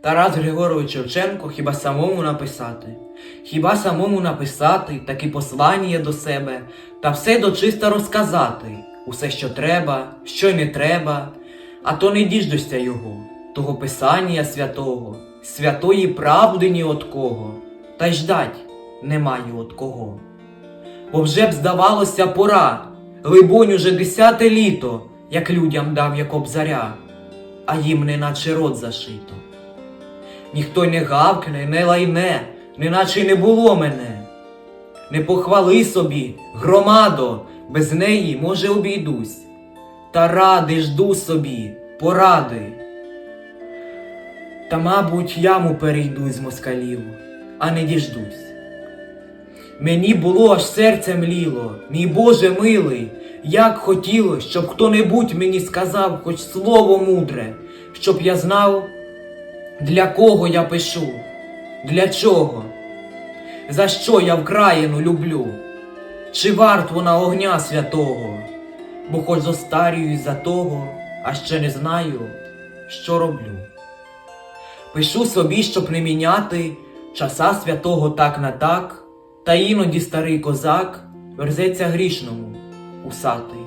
Тарас Григорович Шевченко хіба самому написати? Хіба самому написати такі послання до себе та все дочисто розказати, усе, що треба, що й не треба, а то не діждешся його, того писання святого, святої правди ні от кого, та й ждать немає от кого. Бо вже б здавалося пора, либонь уже десяте літо, як людям дав я кобзаря, а їм неначе рот зашито. Ніхто не гавкне, не лайне, неначе й не було мене. Не похвали собі, громадо, без неї, може, обійдусь. Та ради жду собі, поради. Та, мабуть, яму перейду з москалів, а не діждусь. Мені було аж серце мліло, мій Боже милий, як хотілось, щоб хто-небудь мені сказав хоч слово мудре, щоб я знав, для кого я пишу, для чого, за що я Вкраїну люблю, чи варт вона огня святого, бо хоч зостарююсь за того, а ще не знаю, що роблю. Пишу собі, щоб не міняти часа святого так на так, та іноді старий козак верзеться грішному, усатий.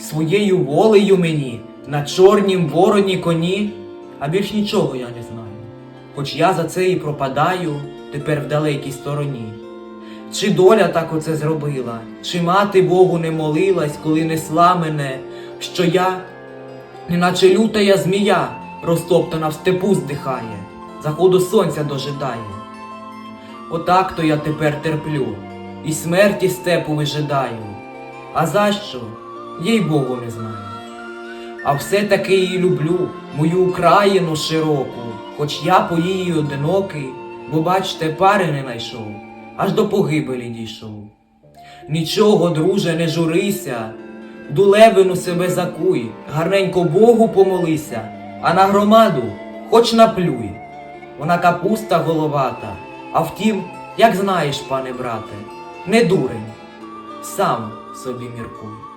Своєю волею мені на чорнім вороні коні, а більш нічого я не знаю, хоч я за це і пропадаю тепер в далекій стороні. Чи доля так оце зробила, чи мати Богу не молилась, коли несла мене, що я, неначе лютая змія, розтоптана в степу здихає, заходу сонця дожидає. Отак то я тепер терплю, і смерті степу вижидаю. А за що? Їй Богу не знаю. А все-таки її люблю, мою Україну широку, хоч я по її одинокий, бо бачте, пари не найшов, аж до погибелі дійшов. Нічого, друже, не журися, дулевину себе закуй, гарненько Богу помолися, а на громаду хоч наплюй. Вона капуста головата, а втім, як знаєш, пане брате, не дурень, сам собі міркуй.